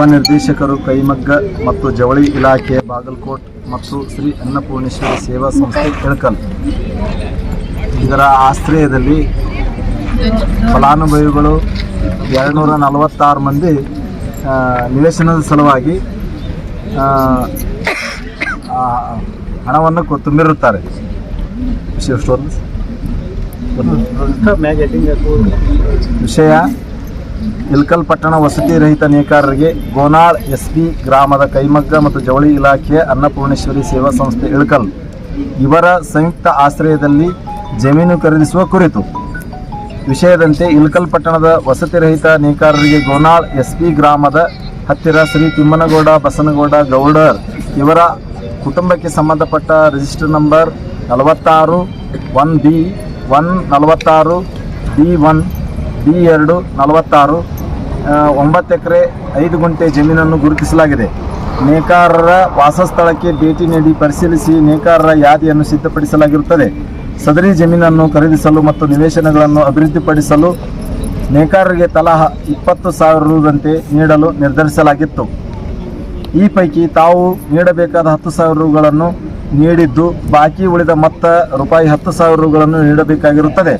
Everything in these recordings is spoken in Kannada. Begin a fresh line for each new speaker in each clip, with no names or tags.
ಉಪನಿರ್ದೇಶಕರು ಕೈಮಗ್ಗ ಮತ್ತು ಜವಳಿ ಇಲಾಖೆ ಬಾಗಲಕೋಟ್ ಮತ್ತು ಶ್ರೀ ಅನ್ನಪೂರ್ಣೇಶ್ವರಿ ಸೇವಾ ಸಂಸ್ಥೆ ಕೆಳಕಲ್ ಇದರ ಆಶ್ರಯದಲ್ಲಿ ಫಲಾನುಭವಿಗಳು ಎರಡುನೂರ ನಲವತ್ತಾರು ಮಂದಿ ನಿವೇಶನದ ಸಲುವಾಗಿ ಹಣವನ್ನು ತುಂಬಿರುತ್ತಾರೆ ವಿಷಯ ವಿಷಯ ಇಲ್ಕಲ್ ಪಟ್ಟಣ ವಸತಿ ರಹಿತ ನೇಕಾರರಿಗೆ ಗೋನಾಳ್ ಎಸ್ ಬಿ ಗ್ರಾಮದ ಕೈಮಗ್ಗ ಮತ್ತು ಜವಳಿ ಇಲಾಖೆಯ ಅನ್ನಪೂರ್ಣೇಶ್ವರಿ ಸೇವಾ ಸಂಸ್ಥೆ ಇಳಕಲ್. ಇವರ ಸಂಯುಕ್ತ ಆಶ್ರಯದಲ್ಲಿ ಜಮೀನು ಖರೀದಿಸುವ ಕುರಿತು. ವಿಷಯದಂತೆ ಇಲ್ಕಲ್ ಪಟ್ಟಣದ ವಸತಿ ರಹಿತ ನೇಕಾರರಿಗೆ ಗೋನಾಳ್ ಎಸ್ ಬಿ ಗ್ರಾಮದ ಹತ್ತಿರ ಶ್ರೀ ತಿಮ್ಮನಗೌಡ, ಬಸನಗೌಡ, ಗೌಡರ್ ಇವರ ಕುಟುಂಬಕ್ಕೆ ಸಂಬಂಧಪಟ್ಟ ರಿಜಿಸ್ಟರ್ ನಂಬರ್ ನಲವತ್ತಾರು, ಒನ್ ಬಿ, ಒನ್ ನಲವತ್ತಾರು, ಬಿ ಒನ್, ಬಿ ಎರಡು ನಲವತ್ತಾರು ಒಂಬತ್ತು ಎಕರೆ ಐದು ಗುಂಟೆ ಜಮೀನನ್ನು ಗುರುತಿಸಲಾಗಿದೆ. ನೇಕಾರರ ವಾಸಸ್ಥಳಕ್ಕೆ ಭೇಟಿ ನೀಡಿ ಪರಿಶೀಲಿಸಿ ನೇಕಾರರ ಯಾದಿಯನ್ನು ಸಿದ್ಧಪಡಿಸಲಾಗಿರುತ್ತದೆ. ಸದರಿ ಜಮೀನನ್ನು ಖರೀದಿಸಲು ಮತ್ತು ನಿವೇಶನಗಳನ್ನು ಅಭಿವೃದ್ಧಿಪಡಿಸಲು ನೇಕಾರರಿಗೆ ತಲಾ ಇಪ್ಪತ್ತು ಸಾವಿರ ರುದಂತೆ ನೀಡಲು ನಿರ್ಧರಿಸಲಾಗಿತ್ತು. ಈ ಪೈಕಿ ತಾವು ನೀಡಬೇಕಾದ ಹತ್ತು ಸಾವಿರ ರುಗಳನ್ನು ನೀಡಿದ್ದು, ಬಾಕಿ ಉಳಿದ ಮೊತ್ತ ರೂಪಾಯಿ ಹತ್ತು ಸಾವಿರ ರುಗಳನ್ನು ನೀಡಬೇಕಾಗಿರುತ್ತದೆ.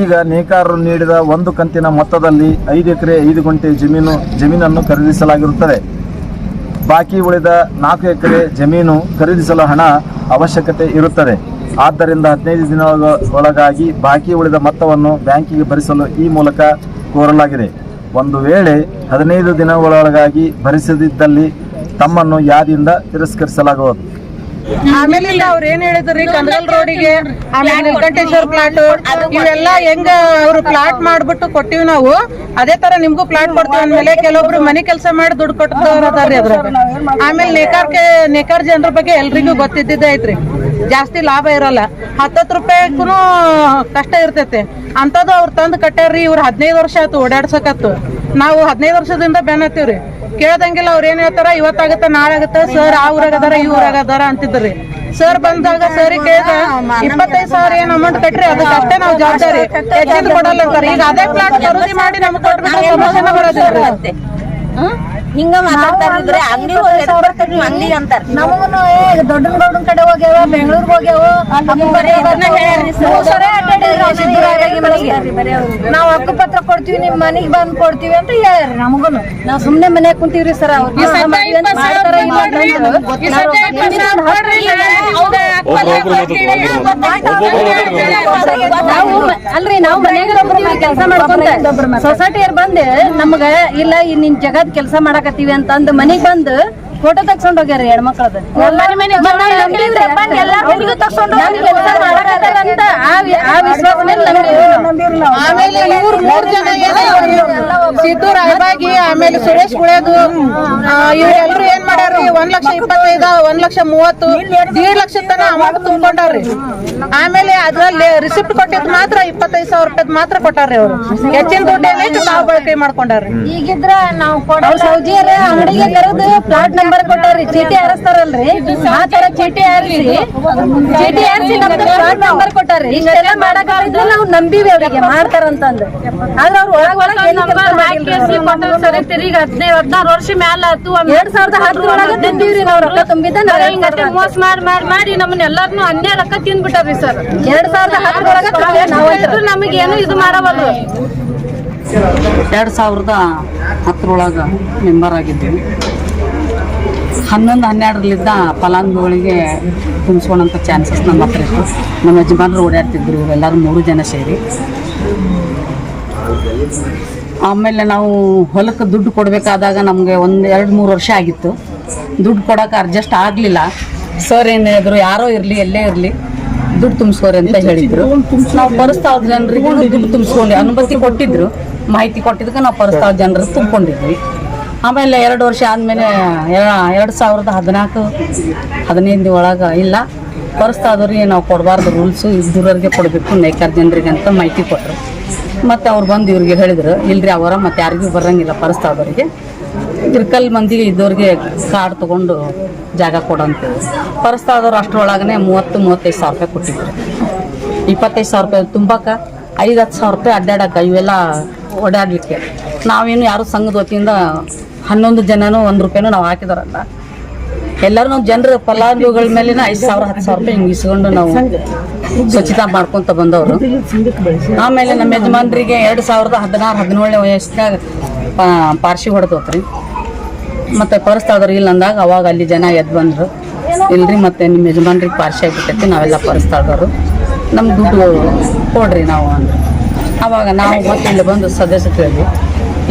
ಈಗ ನೇಕಾರರು ನೀಡಿದ ಒಂದು ಕಂತಿನ ಮೊತ್ತದಲ್ಲಿ ಐದು ಎಕರೆ ಐದು ಗುಂಟೆ ಜಮೀನು ಜಮೀನನ್ನು ಖರೀದಿಸಲಾಗಿರುತ್ತದೆ. ಬಾಕಿ ಉಳಿದ ನಾಲ್ಕು ಎಕರೆ ಜಮೀನು ಖರೀದಿಸಲು ಹಣ ಅವಶ್ಯಕತೆ ಇರುತ್ತದೆ. ಆದ್ದರಿಂದ ಹದಿನೈದು ದಿನ ಒಳಗಾಗಿ ಬಾಕಿ ಉಳಿದ ಮೊತ್ತವನ್ನು ಬ್ಯಾಂಕಿಗೆ ಭರಿಸಲು ಈ ಮೂಲಕ ಕೋರಲಾಗಿದೆ. ಒಂದು ವೇಳೆ ಹದಿನೈದು ದಿನಗಳೊಳಗಾಗಿ ಭರಿಸದಿದ್ದಲ್ಲಿ ತಮ್ಮನ್ನು ಯಾದಿಯಿಂದ ತಿರಸ್ಕರಿಸಲಾಗುವುದು.
ಆಮೇಲೆ ಅವ್ರ ಏನ್ ಹೇಳಿದ್ರಿ? ಕಂದಗಲ್ ರೋಡಿಗೆ ಆಮೇಲೆ ನೀಲಕಂಠೇಶ್ವರ ಪ್ಲಾಟ್ ಇವೆಲ್ಲ ಹೆಂಗ ಅವ್ರು ಪ್ಲಾಟ್ ಮಾಡ್ಬಿಟ್ಟು ಕೊಟ್ಟಿವಿ ನಾವು ಅದೇ ತರ ನಿಮ್ಗೂ ಪ್ಲಾಟ್ ಕೊಡ್ತೀವಿ ಅಂದ್ಮೇಲೆ ಕೆಲವೊಬ್ರು ಮನೆ ಕೆಲಸ ಮಾಡಿ ದುಡ್ಡು ಕೊಟ್ಟವ್ರು ಅದ್ರ ಆಮೇಲೆ ನೇಕಾರ್ ನೇಕಾರ್ ಜನರ ಬಗ್ಗೆ ಎಲ್ರಿಗೂ ಗೊತ್ತಿದ್ದಿದ್ದೆ ಐತ್ರಿ. ಜಾಸ್ತಿ ಲಾಭ ಇರಲ್ಲ. ಹತ್ತತ್ತು ರೂಪಾಯಿಗೂ ಕಷ್ಟ ಇರ್ತೈತೆ. ಅಂತದ್ದು ಅವ್ರು ತಂದು ಕಟ್ಟಾರ್ರಿ ಇವ್ರು ಹದಿನೈದು ವರ್ಷ ಆಯ್ತು ಓಡಾಡ್ಸಕತ್ತು. ನಾವು ಹದಿನೈದು ವರ್ಷದಿಂದ ಬೆನ್ನತ್ತೀವ್ರಿ ಕೇಳ್ದಂಗಿಲ್ಲ ಅವ್ರ ಏನ್ ಹೇಳ್ತಾರ, ಇವತ್ತಾಗತ್ತ, ನಾಳಾಗತ್ತ, ಸರ್ ಆ ಊರಾಗದಾರ ಈ ಊರಾಗದಾರ ಅಂತಿದ್ರಿ ಸರ್ ಬಂದಾಗ ಸರ್ ಕೇಳ ಇಪ್ಪತ್ತೈದು ಸಾವಿರ ಏನ್ ಅಮೌಂಟ್ ಕಟ್ರಿ ಅದಕ್ಕೆ ಅಷ್ಟೇ ನಾವು ಜವಾಬ್ದಾರಿ. ಕೊಡಲ್ಲ ಸರ್. ಈಗ ಅದೇ ಪ್ಲಾಟ್ ಖರೀದಿ ಮಾಡಿ ನಮ್ಗೆ ಕೊಟ್ಬಿಟ್ಟು ಸಮಸ್ಯೆನ ಬರೋದಿಲ್ಲ
ಹಿಂಗ ಮಾತಾಡ್ತಾರಿದ್ರೆ ಅಂಗಡಿ ಹೋಗಿ ಬರ್ತೀವಿ ಅಂಗಡಿ ಅಂತಾರ
ನಮಗೂನು ಏ ದೊಡ್ಡ ಗೌಡನ್ ಕಡೆ ಹೋಗ್ಯಾವ ಬೆಂಗಳೂರಿಗೆ ಹೋಗ್ಯಾವ ನಾವ್ ಹಕ್ಕುಪತ್ರ ಕೊಡ್ತೀವಿ ನಿಮ್ ಮನೆಗ್ ಬಂದ್ ಕೊಡ್ತೀವಿ ಅಂತ ಹೇಳ್ರಿ ನಮಗೂ ನಾವ್ ಸುಮ್ನೆ ಮನ್ಯಾಗ ಕುಂತೀವ್ರಿ ಸರ್ ಅವ್ರು ಅಲ್ರಿ ನಾವು ಮನ್ಯಾಗ ಕೆಲಸ ಮಾಡ್ಕೊಂಡ ಸೊಸೈಟಿಯರ್ ಬಂದ್ ನಮ್ಗ ಇಲ್ಲ ಈ ನಿನ್ ಜಗದ್ ಕೆಲಸ ಮಾಡಕತ್ತೀವಿ ಅಂತಂದ್ ಮನಿಗ್ ಬಂದ್ ಫೋಟೋ ತಗ್ಸ್ಕೊಂಡ್ ಹೋಗ್ಯಾರ ಹೆಣ್ಮಕ್ಳದ. ನಾವು.
ಆಮೇಲೆ ಇವ್ರು ಮೂರ್ ಜನ ಏನೋ ಸಿದ್ದು ರಾಯಬಾಗಿ ಆಮೇಲೆ ಸುರೇಶ್ ಗುಳೇದು ಇವ್ರೆಲ್ರು ಏನ್ ಒಂದ್ ಲಕ್ಷ ಇಪ್ಪತ್ತೈದ ಒಂದ್ ಲಕ್ಷ ಮೂವತ್ತು ದೀಡ್ ಲಕ್ಷ ತನ ಅಮೌಂಟ್ ತುಂಬ್ಕೊಂಡಾರ್ರಿ ಆಮೇಲೆ ಅದ್ರಲ್ಲಿ ರಿಸಿಪ್ಟ್ ಕೊಟ್ಟಿದ್ ಮಾತ್ರ ಇಪ್ಪತ್ತೈದು ಸಾವಿರ ರೂಪಾಯಿ ಮಾತ್ರ ಕೊಟ್ಟಾರ್ರಿ ಅವ್ರು. ಹೆಚ್ಚಿನ ದುಡ್ಡೇನೆ ತಾವು ಬಳಕೆ ಮಾಡ್ಕೊಂಡಾರ್ರಿ.
ಈಗಿದ್ರ ನಾವು ಸೌಜಿಯರ ಅಂಗಡಿಗೆ ಕರೆದು ಪ್ಲಾಟ್ ನಂಬರ್ ಕೊಟ್ಟಾರ್ರಿ ಚೀಟಿ ಹಾರಿಸ್ತಾರಲ್ರಿ. ಆ ತರ ಚೀಟಿ ಹಾರಿಸಿ ಚೀಟಿ ಹಾರಿಸಿ ನಮ್ದು ಪ್ಲಾಟ್ ನಂಬರ್ ಕೊಟ್ಟಾರ್ರಿ. ಇಷ್ಟೆಲ್ಲ ಮಾಡಕ್ಕಾಗಿದ್ರೆ ನಾವು ನಂಬಿವಿ ಅವ್ರಿಗೆ ಮಾಡ್ತಾರಂತಂದು. ಆದ್ರೆ ಅವ್ರ ಒಳಗ್ ಒಳಗ್
ಸರಿ ಹದಿನೈದು ಹದಿನಾರು ವರ್ಷ ಮ್ಯಾಲ ಆತು
ಎರಡ್ ಸಾವಿರದ ಹತ್ತರೊಳಗ ತುಂಬಿವ್ರಿ ನಾವ್ ರೊಕ್ಕ ತುಂಬಿದ್ದ ನಾವ್ ಹೆಂಗ್
ಮೋಸ ಮಾಡಿ ಮಾಡಿ ಮಾಡಿ ನಮ್ಮನ್ನ ಎಲ್ಲಾರ್ನು ಅನ್ಯ ರೊಕ್ಕ ತಿಂದ್ಬಿಟ್ಟಾರ್ರಿ ಸರ್.
ಎರಡ್ ಸಾವಿರದ ಹತ್ತರೊಳಗ ತುಂಬಿವ್ರಿ ನಾವು
ನಮಗೇನು ಇದು ಮಾಡಬಾರ್ದು
ಎರಡು ಸಾವಿರದ ಹತ್ತರೊಳಗೆ ಮೆಂಬರ್ ಆಗಿದ್ದೀವಿ. ಹನ್ನೊಂದು ಹನ್ನೆರಡರಲ್ಲಿದ್ದ ಫಲಾನುಭವಿಗಳಿಗೆ ತುಂಬಿಸ್ಕೊಳ್ಳೋಂಥ ಚಾನ್ಸಸ್ ನಮ್ಮ ಹತ್ರ ಇತ್ತು. ನಮ್ಮ ಯಜಮಾನರು ಓಡಾಡ್ತಿದ್ರು ಎಲ್ಲರೂ ಮೂರು ಜನ ಸೇರಿ. ಆಮೇಲೆ ನಾವು ಹೊಲಕ್ಕೆ ದುಡ್ಡು ಕೊಡಬೇಕಾದಾಗ ನಮಗೆ ಒಂದು ಎರಡು ಮೂರು ವರ್ಷ ಆಗಿತ್ತು. ದುಡ್ಡು ಕೊಡೋಕೆ ಅಡ್ಜಸ್ಟ್ ಆಗಲಿಲ್ಲ. ಸರ್ ಏನಾದರು ಯಾರೋ ಇರಲಿ ಎಲ್ಲೇ ಇರಲಿ ದುಡ್ಡು ತುಂಬಿಸ್ಕೋರಿ ಅಂತ ಹೇಳಿದ್ರು. ನಾವು ಪರಿಸ್ತಾವ ಜನರಿಗೆ ದುಡ್ಡು ತುಂಬಿಸ್ಕೊಂಡು ಅನುಮತಿ ಕೊಟ್ಟಿದ್ರು ಮಾಹಿತಿ ಕೊಟ್ಟಿದ್ದಕ್ಕೆ ನಾವು ಪರಿಸ್ತಾವ ಜನರಿಗೆ ತುಂಬಿಕೊಂಡಿದ್ವಿ. ಆಮೇಲೆ ಎರಡು ವರ್ಷ ಆದಮೇಲೆ ಎರಡು ಸಾವಿರದ ಹದಿನಾಲ್ಕು ಹದಿನೈದು ಒಳಗೆ ಇಲ್ಲ. ಪರಿಸ್ತಾದವ್ರಿಗೆ ನಾವು ಕೊಡಬಾರ್ದು ರೂಲ್ಸು ಇದ್ದೂರವ್ರಿಗೆ ಕೊಡಬೇಕು, ನೇಕಾರ ಜನರಿಗೆ ಅಂತ ಮಾಹಿತಿ ಕೊಟ್ಟರು ಮತ್ತು ಅವ್ರು ಬಂದು ಇವ್ರಿಗೆ ಹೇಳಿದ್ರು, ಇಲ್ರಿ ಅವರ, ಮತ್ತು ಯಾರಿಗೂ ಬರಂಗಿಲ್ಲ ಪರಿಸ್ತಾದವ್ರಿಗೆ ಇರ್ಕಲ್ ಮಂದಿಗೆ ಇದ್ದವ್ರಿಗೆ ಕಾರ್ಡ್ ತೊಗೊಂಡು ಜಾಗ ಕೊಡಂತ ಪರಿಸ್ತಾದವ್ರು ಅಷ್ಟರೊಳಗನೆ ಮೂವತ್ತು, ಮೂವತ್ತೈದು ಸಾವಿರ ರೂಪಾಯಿ ಕೊಟ್ಟಿದ್ರು. ಇಪ್ಪತ್ತೈದು ಸಾವಿರ ರೂಪಾಯಿ ತುಂಬಾಕ? ಐದು, ಹತ್ತು ಸಾವಿರ ರೂಪಾಯಿ ಅಡ್ಡಾಡಕ್ಕೆ ಇವೆಲ್ಲ ಓಡಾಡಲಿಕ್ಕೆ. ನಾವೇನು ಯಾರು ಸಂಘದ ವತಿಯಿಂದ ಹನ್ನೊಂದು ಜನನೂ ಒಂದು ರೂಪಾಯಿನೂ ನಾವು ಹಾಕಿದಾರಲ್ಲ. ಎಲ್ಲರೂ ನಾವು ಜನರ ಫಲಾನುಭವಿಗಳ ಮೇಲಿನ ಐದು ಸಾವಿರ, ಹತ್ತು ಸಾವಿರ ರೂಪಾಯಿ ಹಿಂಗೆ ಇಸ್ಕೊಂಡು ನಾವು ಸ್ವಚ್ಛತಾ ಮಾಡ್ಕೊಂತ ಬಂದವರು. ಆಮೇಲೆ ನಮ್ಮ ಯಜಮಾನ್ರಿಗೆ ಎರಡು ಸಾವಿರದ ಹದಿನಾರು, ಹದಿನೇಳನೇ ವಯಸ್ಸಿನಾಗ ಪಾರ್ಶಿ ಹೊಡೆದೋತ್ರಿ ಮತ್ತು ಇಲ್ಲ ಅಂದಾಗ ಅವಾಗ ಅಲ್ಲಿ ಜನ ಎದ್ದು ಬಂದರು. ಇಲ್ರಿ ಮತ್ತೆ ನಿಮ್ಮ ಯಜಮಾನ್ರಿಗೆ ಪಾರ್ಶಿ ಆಗಿಬಿಟ್ಟೈತಿ, ನಾವೆಲ್ಲ ಪರಿಸ್ತಾದವರು ನಮ್ಮ ದುಡ್ಡು ಕೊಡ್ರಿ ನಾವು ಅಂದ್ರೆ. ಅವಾಗ ನಾವು ಮತ್ತೆ ಇಲ್ಲಿ ಬಂದು ಸದಸ್ಯತ್ವ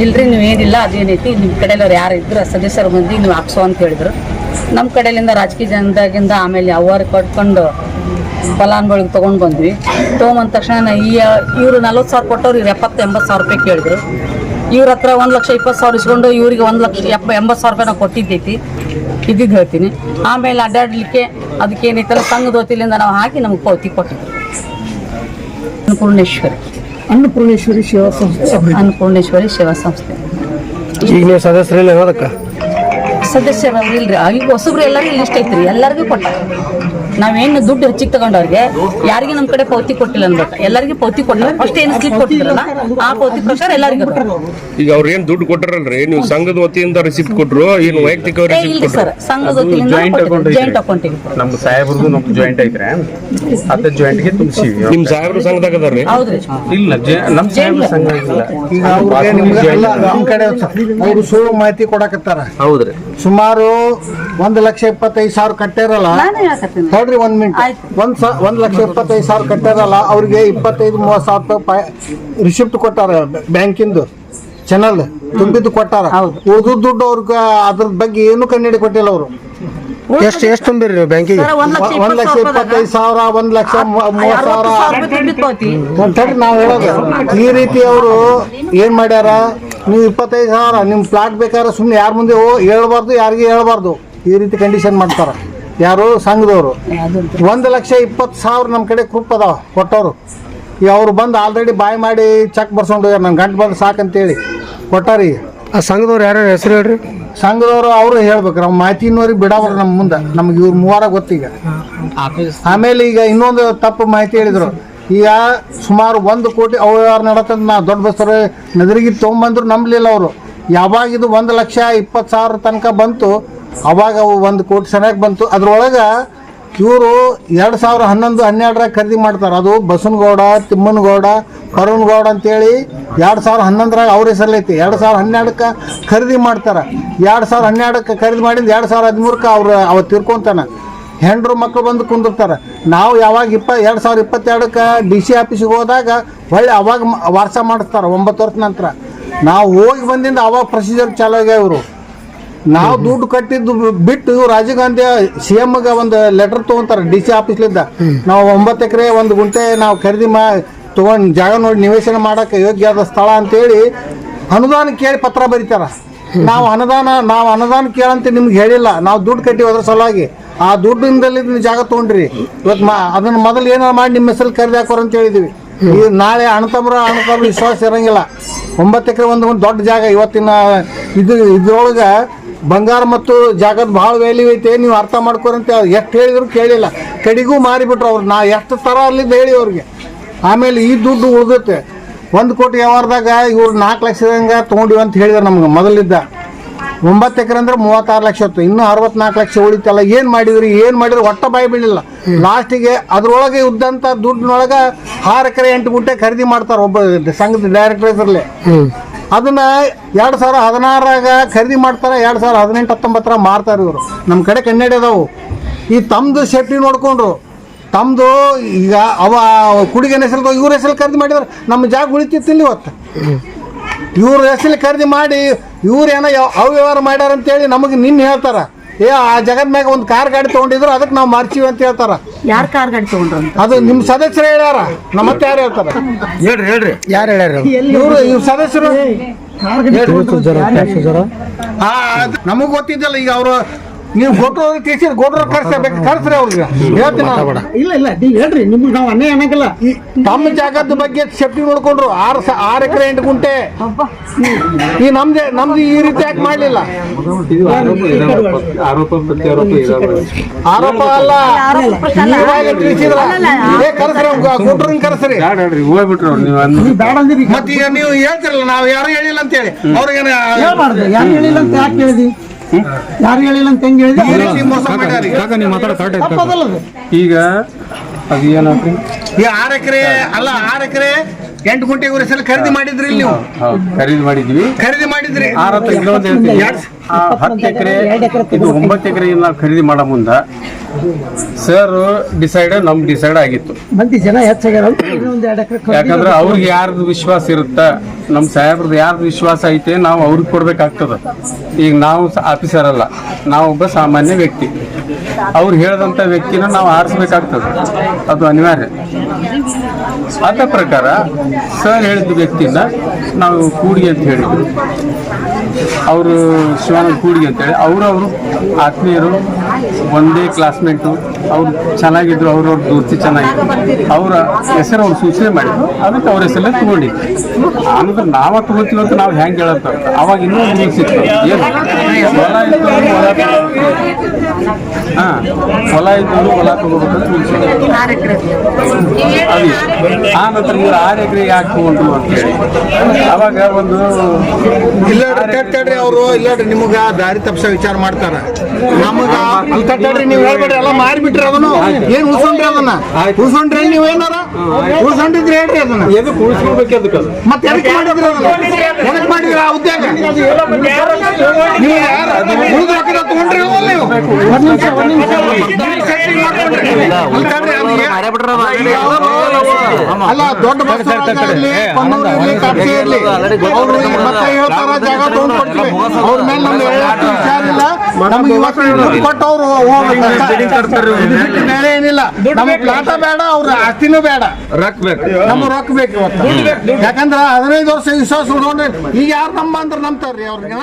ಇಲ್ರಿ, ನೀವು ಏನಿಲ್ಲ ಅದೇನೈತಿ ನಿಮ್ಮ ಕಡೆಯವ್ರು ಯಾರು ಇದ್ರು ಸದಸ್ಯರು ಬಂದು ನೀವು ಹಾಕ್ಸೋ ಅಂತ ಹೇಳಿದ್ರು. ನಮ್ಮ ಕಡೆಯಿಂದ ರಾಜಕೀಯ ಜನದಾಗಿಂದ ಆಮೇಲೆ ಅವರು ಕಟ್ಕೊಂಡು ಫಲಾನುಭವಿಗೆ ತೊಗೊಂಡು ಬಂದ್ವಿ. ತೊಗೊಂಬಂದ ತಕ್ಷಣ ಈ, ಇವರು ನಲ್ವತ್ತು ಸಾವಿರ ಕೊಟ್ಟವ್ರು ಇವ್ರು ಎಪ್ಪತ್ತು ಎಂಬತ್ತು ಸಾವಿರ ರೂಪಾಯಿ ಕೇಳಿದ್ರು. ಇವ್ರ ಹತ್ರ ಒಂದು ಲಕ್ಷ ಇಪ್ಪತ್ತು ಸಾವಿರ ಇಸ್ಕೊಂಡು ಇವರಿಗೆ ಒಂದು ಲಕ್ಷ ಎಪ್ಪ ಎಂಬತ್ತು ಸಾವಿರ ರೂಪಾಯಿ ನಾವು ಕೊಟ್ಟಿದ್ದೈತಿ. ಇದ್ದಿದ್ದು ಹೇಳ್ತೀನಿ. ಆಮೇಲೆ ಅಡ್ಡಾಡಲಿಕ್ಕೆ ಅದಕ್ಕೆ ಏನೈತಲ್ಲ ಸಂಘದ ವತಿಯಿಂದ ನಾವು ಹಾಕಿ ನಮ್ಗೆ ಪೌತಿ ಕೊಟ್ಟಿದ್ರು. ಅನ್ನಪೂರ್ಣೇಶ್ವರಿ.
ಅನ್ನಪೂರ್ಣೇಶ್ವರಿ ಸೇವಾ ಸಂಸ್ಥೆ.
ಅನ್ನಪೂರ್ಣೇಶ್ವರಿ ಸೇವಾ ಸಂಸ್ಥೆ.
ಈಗ ನೀವು ಸದಸ್ಯರಿಲ್ಲ ಹೋದಕ್ಕ
ಸದಸ್ಯರು ಇಲ್ರಿ. ಈಗ ಹೊಸಬ್ರು ಎಲ್ಲರಿಗೂ ಲಿಸ್ಟ್ ಐತ್ರಿ. ಎಲ್ಲರಿಗೂ ಕೊಟ್ಟ. ನಾವೇನು ದುಡ್ಡು ಹೆಚ್ಚಿಗೆ ತಗೊಂಡವ್ರಿಗೆ ಯಾರಿಗೆ ನಮ್ ಕಡೆ ಪೌತಿ ಕೊಟ್ಟಿಲ್ಲ ಅನ್ಬೇಕು ಎಲ್ಲರಿಗೆ ಪೌತಿ ಕೊಟ್ಟಿಲ್ಲ ಫಸ್ಟ್ ಏನು ಸ್ಲಿಪ್ ಕೊಟ್ಟಿಲ್ಲ ಆ ಪೌತಿ ಪ್ರಕಾರ ಎಲ್ಲರಿಗೂ
ಈಗ ಅವ್ರ ಏನ್ ದುಡ್ಡು ಕೊಟ್ಟರಲ್ರಿ ನೀವು ಸಂಘದ ವತಿಯಿಂದ ರಿಸಿಪ್ಟ್ ಕೊಟ್ರು ಏನು ವೈಯಕ್ತಿಕ
ಇಲ್ಲ ಸರ್ ಸಂಘದ ವತಿಯಿಂದ ಜಾಯಿಂಟ್ ಅಕೌಂಟಿಗೆ
ನಮ್ದು ಸಾಹೇಬ್ರದ್ದು ನಮ್ ಜಾಯಿಂಟ್ ಐತ್ರಿ. ಅದ ಜಾಯಿಂಟ್ಗೆ ತುಂಬಿಸಿವಿ.
ನಿಮ್ ಸಾಹೇಬ್ರು ಸಂಘದಾಗ ಅದಾರ್ರಿ?
ಹೌದ್ರಿ.
ಇಲ್ಲ ನಮ್ ಸಾಹೇಬ್ರ ಸಂಘ ಇಲ್ಲ.
ಈಗ ಅವ್ರಿಗೆ ನಿಮ್ಗೆಲ್ಲ ನಮ್ಮ ಕಡೆ ಅವರು ಸುಳ್ಳು ಮಾಹಿತಿ ಕೊಡಕತ್ತಾರ.
ಹೌದ್ರಿ.
ಸುಮಾರು ಒಂದ್ ಲಕ್ಷ ಇಪ್ಪತ್ತೈದು ಸಾವಿರ ಕಟ್ಟಾರಲ್ಲ.
ನಾನು
ಒಂದ್ ಮಿನಿಟ್. ಒಂದ್ ಸ ಒಂದ್ ಲಕ್ಷ ಇಪ್ಪತ್ತೈದು ಸಾವಿರ ಕಟ್ಟಾರಲ್ಲ ಅವ್ರಿಗೆ ಇಪ್ಪತ್ತೈದು ಮೂವತ್ ಸಾವಿರ ರೂಪಾಯಿ ರಿಸಿಪ್ಟ್ ಕೊಟ್ಟಾರ ಬ್ಯಾಂಕಿಂದು ಚಾನಲ್ ತುಂಬಿದ್ದು ಕೊಟ್ಟಾರ.
ಹೌದು.
ದುಡ್ಡು ಅವ್ರಿಗೆ ಅದ್ರ ಬಗ್ಗೆ ಏನು ಕನ್ನಡಿ ಕೊಟ್ಟಿಲ್ಲ ಅವರು.
ಎಷ್ಟು ಎಷ್ಟು ತುಂಬಿರಿ ಬ್ಯಾಂಕಿಗೆ?
ಒಂದ್ ಲಕ್ಷ
ಇಪ್ಪತ್ತೈದು ಸಾವಿರ ಒಂದ್ ಲಕ್ಷ ಮೂವತ್ ಮೂವತ್ತು ಸಾವಿರ. ಅಂತೇಳಿ ನಾವು ಹೇಳೋದು. ಈ ರೀತಿ ಅವರು ಏನ್ ಮಾಡ್ಯಾರ? ನೀವು ಇಪ್ಪತ್ತೈದು ಸಾವಿರ ನಿಮ್ ಪ್ಲಾಟ್ ಬೇಕಾದ್ರೆ ಸುಮ್ಮನೆ ಯಾರ ಮುಂದೆ ಹೋ ಹೇಳ್ಬಾರ್ದು ಯಾರಿಗೆ ಹೇಳ್ಬಾರ್ದು. ಈ ರೀತಿ ಕಂಡೀಷನ್ ಮಾಡ್ತಾರ. ಯಾರು ಸಂಘದವರು. ಒಂದು ಲಕ್ಷ ಇಪ್ಪತ್ತು ಸಾವಿರ ನಮ್ಮ ಕಡೆ ಗ್ರೂಪ್ ಅದಾವ ಕೊಟ್ಟವರು. ಈಗ ಅವ್ರು ಬಂದು ಆಲ್ರೆಡಿ ಬಾಯ್ ಮಾಡಿ ಚೆಕ್ ಬರ್ಸ್ಕೊಂಡು ಹೋಗ್ಯಾರ ನನ್ನ ಗಂಟು ಬಂದು ಸಾಕಂತೇಳಿ ಕೊಟ್ಟಾರಿ.
ಆ ಸಂಘದವ್ರು ಯಾರು ಹೆಸರು ಹೇಳ್ರಿ?
ಸಂಘದವರು ಅವರು ಹೇಳ್ಬೇಕು ನಮ್ಮ ಮಾಹಿತಿನವ್ರಿಗೆ ಬಿಡಾವ್ರ ನಮ್ಮ ಮುಂದೆ. ನಮ್ಗೆ ಇವ್ರು ಮೂವಾರ ಗೊತ್ತೀಗ ಆಮೇಲೆ ಈಗ ಇನ್ನೊಂದು ತಪ್ಪು ಮಾಹಿತಿ ಹೇಳಿದ್ರು. ಈಗ ಸುಮಾರು ಒಂದು ಕೋಟಿ ಅವ್ಯವಹಾರ ನಡತಂದು ನಾ ದೊಡ್ಡ ಬಸ್ಸರು ನಗರಿಗೆ ತೊಗೊಂಬಂದ್ರು ನಂಬಲಿಲ್ಲ ಅವರು. ಯಾವಾಗ ಇದು ಒಂದು ಲಕ್ಷ ಇಪ್ಪತ್ತು ಸಾವಿರ ತನಕ ಬಂತು ಅವಾಗ ಅವು ಒಂದು ಕೋಟಿ ಸರಿಯಾಗಿ ಬಂತು. ಅದ್ರೊಳಗೆ ಇವರು ಎರಡು ಸಾವಿರ ಹನ್ನೊಂದು ಹನ್ನೆರಡರಾಗ ಖರೀದಿ ಮಾಡ್ತಾರೆ. ಅದು ಬಸವನಗೌಡ, ತಿಮ್ಮನಗೌಡ, ಕರುಣಗೌಡ ಅಂತೇಳಿ ಎರಡು ಸಾವಿರ ಹನ್ನೊಂದರಾಗ ಅವ್ರ ಹೆಸರಲ್ಲೈತಿ ಎರಡು ಸಾವಿರ ಹನ್ನೆರಡಕ್ಕೆ ಖರೀದಿ ಮಾಡ್ತಾರೆ. ಎರಡು ಸಾವಿರ ಹನ್ನೆರಡಕ್ಕೆ ಖರೀದಿ ಮಾಡಿದ್ದು ಎರಡು ಸಾವಿರ ಹದಿಮೂರಕ್ಕೆ ಅವ್ರು ಅವ ತಿರ್ಕೊಂತಾನೆ. ಹೆಂಡ್ರು ಮಕ್ಕಳು ಬಂದು ಕುಂದಿರ್ತಾರೆ. ನಾವು ಯಾವಾಗ ಇಪ್ಪ, ಎರಡು ಸಾವಿರ ಇಪ್ಪತ್ತೆರಡಕ್ಕೆ ಡಿ ಸಿ ಆಫೀಸಿಗೆ ಹೋದಾಗ ಹೊಳ್ಳಿ ಅವಾಗ ವಾರಸ ಮಾಡಿಸ್ತಾರೆ ಒಂಬತ್ತು ವರ್ಷ ನಂತರ. ನಾವು ಹೋಗಿ ಬಂದಿಂದ ಅವಾಗ ಪ್ರೊಸೀಜರ್ ಚಾಲು ಆಗ್ಯಾವ ಇವರು. ನಾವು ದುಡ್ಡು ಕಟ್ಟಿದ್ದು ಬಿಟ್ಟು ರಾಜೀವ್ ಗಾಂಧಿ ಸಿ ಎಮ್ಗೆ ಒಂದು ಲೆಟರ್ ತೊಗೊಂತಾರೆ ಡಿ ಸಿ ಆಫೀಸ್ಲಿಂದ ನಾವು ಒಂಬತ್ತು ಎಕರೆ ಒಂದು ಗುಂಟೆ ನಾವು ಖರೀದಿ ಮಾ ತೊಗೊಂಡು ಜಾಗ ನೋಡಿ ನಿವೇಶನ ಮಾಡೋಕ್ಕೆ ಯೋಗ್ಯವಾದ ಸ್ಥಳ ಅಂತೇಳಿ ಅನುದಾನ ಕೇಳಿ ಪತ್ರ ಬರೀತಾರ. ನಾವು ಅನುದಾನ ನಾವು ಅನುದಾನ ಕೇಳಂತ ನಿಮ್ಗೆ ಹೇಳಿಲ್ಲ. ನಾವು ದುಡ್ಡು ಕಟ್ಟಿ ಅದ್ರ ಸಲುವಾಗಿ. ಆ ದುಡ್ಡಿಂದಲ್ಲಿ ನೀವು ಜಾಗ ತೊಗೊಂಡ್ರಿ. ಇವತ್ತು ಮಾ ಅದನ್ನ ಮೊದಲು ಏನಾರು ಮಾಡಿ ನಿಮ್ಮ ಹೆಸರು ಖರೀದಿ ಹಾಕೋರು ಅಂತ ಹೇಳಿದ್ವಿ. ಈ ನಾಳೆ ಅಣತಮ್ರ ಅಣತಮ್ರ ವಿಶ್ವಾಸ ಇರಂಗಿಲ್ಲ. ಒಂಬತ್ತು ಎಕರೆ ಒಂದು ಒಂದು ದೊಡ್ಡ ಜಾಗ ಇವತ್ತಿನ ಇದು ಇದ್ರೊಳಗೆ ಬಂಗಾರ ಮತ್ತು ಜಾಗದ ಭಾಳ ವ್ಯಾಲ್ಯೂ ಐತೆ, ನೀವು ಅರ್ಥ ಮಾಡ್ಕೊರಿ ಅಂತ ಎಷ್ಟು ಹೇಳಿದ್ರು ಕೇಳಿಲ್ಲ. ಕಡಿಗೂ ಮಾರಿಬಿಟ್ರು ಅವ್ರು. ನಾ ಎಷ್ಟು ಥರ ಅಲ್ಲಿ ಹೇಳಿ ಅವ್ರಿಗೆ. ಆಮೇಲೆ ಈ ದುಡ್ಡು ಉಳಿದುತ್ತೆ ಒಂದು ಕೋಟಿ ವ್ಯವಹಾರದಾಗ ಇವ್ರು ನಾಲ್ಕು ಲಕ್ಷದಂಗೆ ತೊಗೊಂಡಿವಿ ಅಂತ ಹೇಳಿದ್ರು ನಮ್ಗೆ ಮೊದಲಿದ್ದ. ಒಂಬತ್ತು ಎಕರೆ ಅಂದ್ರೆ ಮೂವತ್ತಾರು ಲಕ್ಷ ಹೊತ್ತು. ಇನ್ನೂ ಅರವತ್ನಾಲ್ಕು ಲಕ್ಷ ಉಳಿತಲ್ಲ. ಏನು ಮಾಡಿದ್ರಿ? ಏನು ಮಾಡಿದ್ರು? ಒಟ್ಟ ಬಾಯಿ ಬೀಳಿಲ್ಲ. ಲಾಸ್ಟಿಗೆ ಅದ್ರೊಳಗೆ ಇದ್ದಂಥ ದುಡ್ಡಿನೊಳಗೆ ಆರು ಎಕರೆ ಎಂಟು ಗುಂಟೆ ಖರೀದಿ ಮಾಡ್ತಾರೆ ಒಬ್ಬ ಸಂಘದ ಡೈರೆಕ್ಟರ್ ಹೆಸರಲ್ಲಿ ಅದನ್ನ ಎರಡು ಸಾವಿರ ಹದಿನಾರಾಗ ಖರೀದಿ ಮಾಡ್ತಾರೆ, ಎರಡು ಸಾವಿರ ಹದಿನೆಂಟು, ಹತ್ತೊಂಬತ್ತರ ಮಾರ್ತಾರೆ ಇವರು. ನಮ್ಮ ಕಡೆ ಕನ್ನಡಿ ಅದಾವು. ಈ ತಮ್ಮದು ಸೇಫ್ಟಿ ನೋಡ್ಕೊಂಡ್ರು. ತಮ್ಮದು ಈಗ ಅವ ಕುಡಿಗನ ಹೆಸರು ಇವ್ರ ಹೆಸರು ಖರೀದಿ ಮಾಡಿದ್ರೆ. ನಮ್ಮ ಜಾಗ ಉಳಿತಿತ್ತಿಲ್ಲ ಇವತ್ತು. ಇವ್ರ ಹೆಸರು ಖರೀದಿ ಮಾಡಿ ಇವ್ರು ಏನೋ ಯಾವ ಅವ್ಯವಹಾರ ಮಾಡ್ಯಾರ ಅಂತೇಳಿ ನಮಗೆ ನಿನ್ನೆ ಹೇಳ್ತಾರ. ಏ ಆ ಜಗದ ಮ್ಯಾಗ ಒಂದು ಕಾರ್ ಗಾಡಿ ತಗೊಂಡಿದ್ರು ಅದಕ್ಕೆ ನಾವು ಮಾರ್ಚೀವಿ ಅಂತ ಹೇಳ್ತಾರ.
ಯಾರ ಕಾರ್ ಗಾಡಿ ತಗೊಂಡ್ರು ಅಂತ?
ಅದು ನಿಮ್ಮ ಸದಸ್ಯರು ಹೇಳ್ಯಾರ. ನಮ್ಮ ಮತ್ತೆ ಯಾರು ಹೇಳ್ತಾರ?
ಹೇಳ್ರಿ ಹೇಳ್ರಿ.
ಯಾರು ಹೇಳ್ಯಾರ?
ಇವರು ಇವ್ರ ಸದಸ್ಯರು? ನಮಗೆ ಗೊತ್ತಿದ್ದಲ್ಲ ಈಗ ಅವರು ನೀವು ಗೊತ್ತು ತಿಳಿಸಿ ಗೊಡ್ರ ಕರ್ಸಬೇಕು ಕರ್ಸ್ರಿ ಅವ್ರಿಗೆ. ಹೇಳ್ತೀನಿ.
ಇಲ್ಲ ಇಲ್ಲ ನೀವು ಹೇಳ್ರಿ ನಿಮ್ಗೆ ನಾವು ಅನ್ಯಾಯ ಅನ್ನಂಗಿಲ್ಲ.
ತಮ್ಮ ಜಾಗದ ಬಗ್ಗೆ ಸೇಫ್ಟಿ ನೋಡ್ಕೊಂಡ್ರು ಆರು ಸ- ಆರು ಎಕರೆ ಎಂಟು ಗುಂಟೆ. ಈ ನಮ್ದೇ ನಮ್ದು ಈ ರೀತಿ ಯಾಕೆ ಮಾಡಲಿಲ್ಲ?
ಆರೋಪ
ಆರೋಪ ಅಲ್ಲ. ಏ ಕರ್ಸ್ರಿ
ಬ್ಯಾಡ್ರಿ ಹೋಗ್ಬಿಟ್ರು ನೀವು ಅಂದ್
ಬೇಡ ಅಂದಿರಿ.
ಮತ್ತೆ ಈಗ ನೀವು ಹೇಳ್ತಿರಲ್ಲ ನಾವು ಯಾರು ಹೇಳಿಲ್ಲ ಅಂತ ಹೇಳಿ.
ಅವ್ರಿಗೆ ಯಾರು ಹೇಳಿಲ್ಲ ಅಂತ ಯಾಕೆ ಹೇಳಿದಿ? ಯಾರು ಹೇಳಿಲ್ಲ ಅಂತ ಹೆಂಗ್ ಹೇಳಿದಿ? ತಪ್ಪದಲ್ಲ ಅದು.
ಈಗ? ಅದು ಏನಾಗ್ರಿ
ಈ ಆರು ಎಕರೆ ಅಲ್ಲ ಆರು ಎಕರೆ ಎಂಟು ಗುಂಟೆ ಸಲ ಖರೀದಿ ಮಾಡಿದ್ರಿ ಇಲ್ಲಿ ನೀವು?
ಹೌದು ಖರೀದಿ ಮಾಡಿದ್ವಿ.
ಖರೀದಿ ಮಾಡಿದ್ರಿ.
ಆರು ಹತ್ತು ಇನ್ನೊಂದು ಹತ್ತು ಎಕರೆ ಇದು ಒಂಬತ್ತು ಎಕರೆ ನಾವು ಖರೀದಿ ಮಾಡೋ ಮುಂದ ಸರ್ ಡಿಸೈಡ್ ನಮ್ ಡಿಸೈಡ್ ಆಗಿತ್ತು.
ಮಂದಿ ಜನ ಹೆಚ್ಚಾಗ್ಯಾರ
ಯಾಕಂದ್ರೆ ಅವ್ರಿಗೆ ಯಾರ್ದು ವಿಶ್ವಾಸ ಇರುತ್ತ? ನಮ್ಮ ಸಾಹೇಬ್ರದ್ದು ಯಾರ್ದು ವಿಶ್ವಾಸ ಐತೆ ನಾವು ಅವ್ರಿಗೆ ಕೊಡ್ಬೇಕಾಗ್ತದ. ಈಗ ನಾವು ಆಫೀಸರ್ ಅಲ್ಲ ನಾವು ಒಬ್ಬ ಸಾಮಾನ್ಯ ವ್ಯಕ್ತಿ. ಅವ್ರು ಹೇಳ್ದಂತ ವ್ಯಕ್ತಿನ ನಾವು ಆರಿಸ್ಬೇಕಾಗ್ತದೆ. ಅದು ಅನಿವಾರ್ಯ. ಅದ ಪ್ರಕಾರ ಸರ್ ಹೇಳಿದ ವ್ಯಕ್ತಿನ ನಾವು ಕೂಡಿ ಅಂತ ಹೇಳಿದ್ವಿ. ಅವರು ಶಿವಾನಂದ ಕೂಡಿಗೆ ಅಂತೇಳಿ. ಅವರು ಅವರು ಆತ್ಮೀಯರು ಒಂದೇ ಕ್ಲಾಸ್ಮೇಟು ಅವ್ರು ಚೆನ್ನಾಗಿದ್ರು ಅವ್ರವ್ರ ದೂರ್ತಿ ಚೆನ್ನಾಗಿದ್ರು ಅವರ ಹೆಸರು ಅವ್ರು ಸೂಚನೆ ಮಾಡಿದ್ರು. ಅದಕ್ಕೆ ಅವ್ರ ಹೆಸರಲ್ಲೇ ತಗೊಂಡಿ ಆಮೇಲೆ ನಾವ ತಗೋತೀವಿ ಅಂತ ನಾವು ಹೆಂಗೆ ಹೇಳಂತ ಅವಾಗ ಇನ್ನೊಂದು ರೂಲ್ಸ್ ಸಿಕ್ತು. ಏನು? ಹಾ ಹೊಲ ಇದ್ದು ಹೊಲ ತಗೋಬೇಕಂತ ಅದು ಆ ನಂತರ ನೀವು ಆರು ಎಕರೆ ಯಾಕೆ ತಗೊಂಡ್ರು ಅಂತೇಳಿ ಅವಾಗ ಒಂದು
ಇಲ್ಲ ಕಟ್ಟಡ್ರಿ ಅವರು ಇಲ್ಲ ನಿಮಗ ದಾರಿ ತಪ್ಪಿಸೋ ವಿಚಾರ ಮಾಡ್ತಾರೆ. ನಮಗೆ ನೀವು ಹೇಳ್ಬೇಡ್ರಿ ಎಲ್ಲ ಮಾರಿಬಿಟ್ರಿ. ಅದನ್ನು ಏನ್ ಉಳ್ಸೊಂಡ್ರಿ ಅದನ್ನ ಉಳ್ಸೊಂಡ್ರಿ ನೀವು ಏನಾರ? ಹೇಳ್ರಿ ಅದನ್ನ.
ಎದಕ್ಕೆ ಉಳಿಸ್ಕೊಳ್ಬೇಕು ಅದಕ್ಕೆ ಅದು?
ಮತ್ತೆ ಎದಕ್ಕೆ ಮಾಡಿದ್ರಿ ಅದನ್ನ ಎದಕ್ಕೆ ಮಾಡಿದ್ರಿ ಆ ಉದ್ಯೋಗ? ನೀವು ಯಾರು? ಉಳಿದ ರೊಕ್ಕ ತಗೊಂಡ್ರಿ ಅಲ್ವಾ ನೀವು. Setting ಮಾಡ್ಕೊಂಡ್ರಿ. ಅಲ್ಲಿ ದೊಡ್ಡ ಬಸ್ ಇರ್ಲಿ ಕೊನ್ನೂರು ಇರ್ಲಿ. ಕಾಪ್ಸಿ ಇರ್ಲಿ ಅವ್ರು ಈ ಮತ್ತೆ ಹೇಳ್ತಾರ ಜಾಗ ತಗೊಂಡ್ ಕೊಡ್ತೀವಿ. ಅವ್ರ ಮೇಲೆ ನಮ್ಗೆ ಕೊಟ್ಟವ್ರು ವಿಚಾರ ಇಲ್ಲ. ನಮ್ಗೆ ಇವತ್ತು ಕೊಟ್ಟು ಅವ್ರು ಬೇರೆ ಏನಿಲ್ಲ. ನಮ್ಮ ಪ್ಲಾಟ ಬೇಡ ಅವ್ರ ಆಸ್ತಿನೂ ಬೇಡ.
ರೊಕ್ಕ ಬೇಕು.
ನಮ್ಮ ರೊಕ್ಕ ಬೇಕು ಇವತ್ತು. ಯಾಕಂದ್ರ ಹದಿನೈದು ವರ್ಷ ವಿಶ್ವಾಸ ಉಳ್ಕೊಂಡ್ರೆ ಈಗ ಯಾರು ನಮ್ಮ ಅಂದ್ರೆ ನಂಬ್ತಾರ್ರಿ ಅವ್ರಿಗೆ